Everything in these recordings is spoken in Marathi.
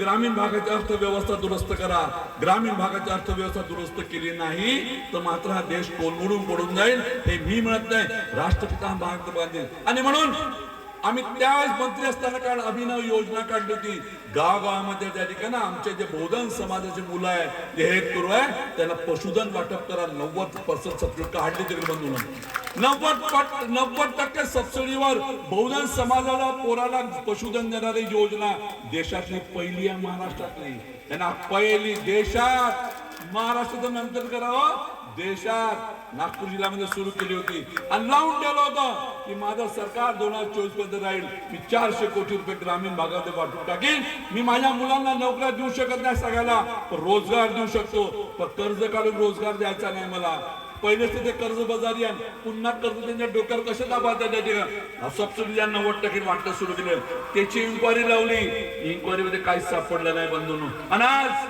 ग्रामीण भागाची अर्थव्यवस्था दुरुस्त करा. ग्रामीण भागाची अर्थव्यवस्था दुरुस्त केली नाही तर मात्र हा देश कोलमडून पडून जाईल हे मी म्हणत नाही. राष्ट्रपिता महात्मा गांधी. आणि म्हणून आम्ही त्याच मंत्री असताना काळ अभिनव योजना काढली होती? गावागावामध्ये त्या ठिकाणी आमचे जे बोधन समाजाचे मुलं आहे जे हे करू आहे. त्याला पशुधन वाटप करा नव्वद पर्सेंट सबसिडी काढली तरी बंद नव्वद पट नव्वद टक्के सबसिडीवर बहुधन समाजाला पोराला पशुधन देणारी योजना देशातली पहिली आहे महाराष्ट्रातली. त्यांना पहिली देशात महाराष्ट्राचं नंतर करावं. देशात नागपूर जिल्ह्यामध्ये सुरू केली होती. आणि लावून ठेवलं होतं की माझं सरकार दोन हजार चोवीसपर्यंत राहील. मी चारशे कोटी रुपये ग्रामीण भागामध्ये वाटून टाकेन. मी माझ्या मुलांना नोकऱ्या देऊ शकत नाही सगळ्याला पण रोजगार देऊ शकतो. पण कर्ज काढून रोजगार द्यायचा नाही मला. पहिलेच तिथे कर्ज बाजारी आहे पुन्हा कर्ज त्यांच्या डोक्यावर कसे दाबायचं त्या ठिकाणी? सबसिडी ज्या नव्वद टक्के वाटणं सुरू केलं. त्याची इन्क्वायरी लावली. इन्क्वायरी मध्ये काहीच सापडलं नाही बंधून. आणि आज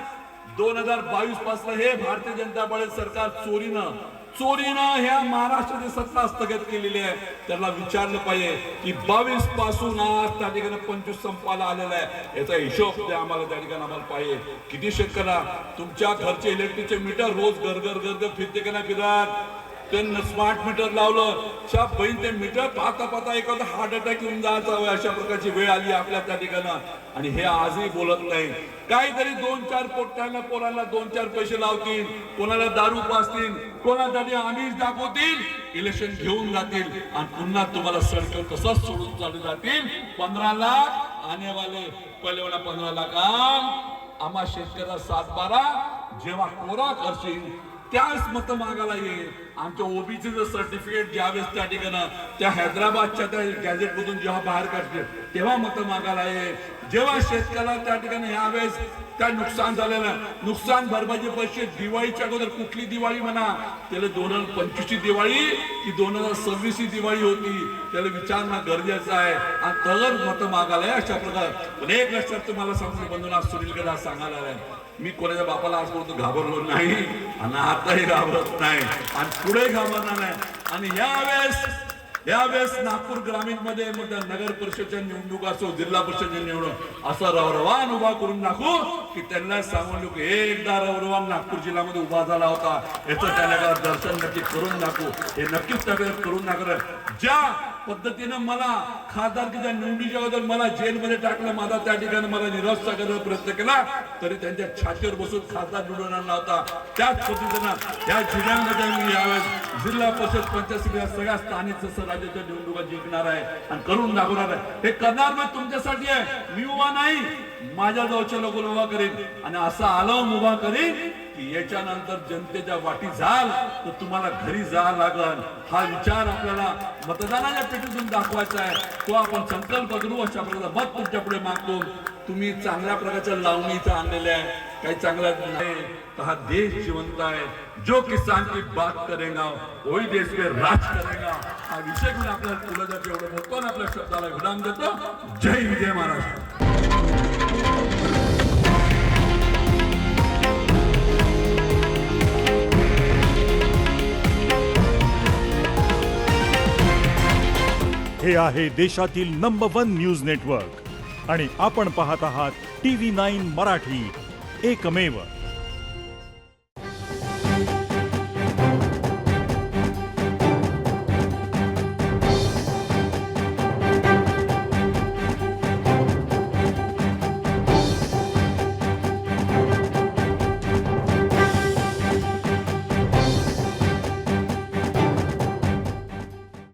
दोन हजार बावीसपासून हे भारतीय जनता पार्टी सरकार चोरीनं चोरीनं ह्या महाराष्ट्राची सत्ता स्थगित केलेली आहे. त्याला विचारलं पाहिजे की बावीसपासून आज त्या ठिकाणी पंचवीस संपाला आलेला आहे. याचा हिशोब द्या आम्हाला त्या ठिकाणी आम्हाला पाहिजे. किती शेतकऱ्या तुमच्या घरचे इलेक्ट्रिकचे मीटर रोज घर घर घर घर फिरते का नाही फिरत? त्यांना स्मार्ट मीटर लावलं. च्या बहीण ते मीटर पाहता पाहता एखादा हार्ट अटॅक येऊन जायचा होय अशा प्रकारची वेळ आली आपल्या त्या ठिकाणं. आणि हे आजही बोलत नाही. काहीतरी दोन चार पोट्यांना पोरांना दोन चार पैसे लावतील कोणाला दारू पाचतील कोणासाठी आमिष दाखवतील इलेक्शन घेऊन जातील. आणि पुन्हा तुम्हाला सडकं तसंच सोडून चालू जातील पंधरा लाख आणि वाले पहिले म्हणा पंधरा लाख आम आम्हा शेतकऱ्याला सात बारा जेव्हा कोरा करशील त्याच मत मागायला ये. आमच्या ओबीचे जर सर्टिफिकेट ज्यावेळेस त्या ठिकाणं त्या हैदराबादच्या त्या गॅझेट मधून जेव्हा बाहेर काढते तेव्हा मत मागायला ये. जेव्हा शेतकऱ्याला त्या ठिकाणी यावेळेस त्या नुकसान झालेलं नुकसान भरपाईचे पैसे दिवाळीच्या अगोदर कुठली दिवाळी म्हणा त्याला दोन हजार पंचवीसची दिवाळी की दोन हजार सव्वीसची दिवाळी होती. त्याला विचारणं गरजेचं आहे. आणि तर मत मागायला आहे अशा प्रकार. पण एक लक्षात तुम्हाला सांगतो बंधून आज सुनील कदा सांगायला आलाय. मी कोणाच्या बापाला आजपर्यंत घाबरलो नाही आणि आताही घाबरत नाही आणि पुढे घाबरणार नाही. आणि यावेळेस यावेळेस नागपूर ग्रामीणमध्ये मग नगर परिषदच्या निवडणूक असो जिल्हा परिषदच्या निवडणूक असा रवरवान उभा करून दाखवू की त्यांना सांगून की एकदा रवरवान नागपूर जिल्ह्यामध्ये उभा झाला होता. याचं त्याला दर्शन नक्की करून दाखवू. हे नक्कीच त्याकडे करून दाखवलं ज्या पद्धतीनं मला खासदारकीच्या निवडीच्या अगोदर मला जेलमध्ये टाकलं माझा त्या ठिकाणी मला निराशा करण्याचा प्रयत्न केला तरी त्यांच्या छातीवर बसून खासदार निवडून आणला होता. त्याच पद्धतीनं त्या जिल्ह्यामध्ये मी यावेळेस जिल्हा परिषद पंचायत समिती सगळ्या स्थानिक राज्याच्या निवडणुका जिंकणार आहे आणि करून दाखवणार आहे. हे करणार मी तुमच्यासाठी आहे. मी उभा नाही. माझ्या जवळच्या लोक उभा करेन. आणि असा आलं उभा करेन की याच्यानंतर जनतेच्या वाटी जाल तर तुम्हाला घरी जा लागल. हा विचार आपल्याला मतदानाच्या पेटीतून दाखवायचा आहे. तो आपण संकल्प करू अशा प्रकारचा मत तुमच्यापुढे मागतो. तुम्ही चांगल्या प्रकारच्या लावणी इथं आणलेल्या आहे. काही चांगला नाही. तर हा देश जिवंत आहे. जो किसान की बात करेगा वही देश पे राज करेगा. हा विषय घेऊन आपल्याला पुढे एवढं बोलतो आणि आपल्या शब्दाला विराम देतो. जय विजय महाराष्ट्र. हे आहे देशातील नंबर वन न्यूज नेटवर्क आणि आपण पाहत आहात T V nine Marathi. एकमेव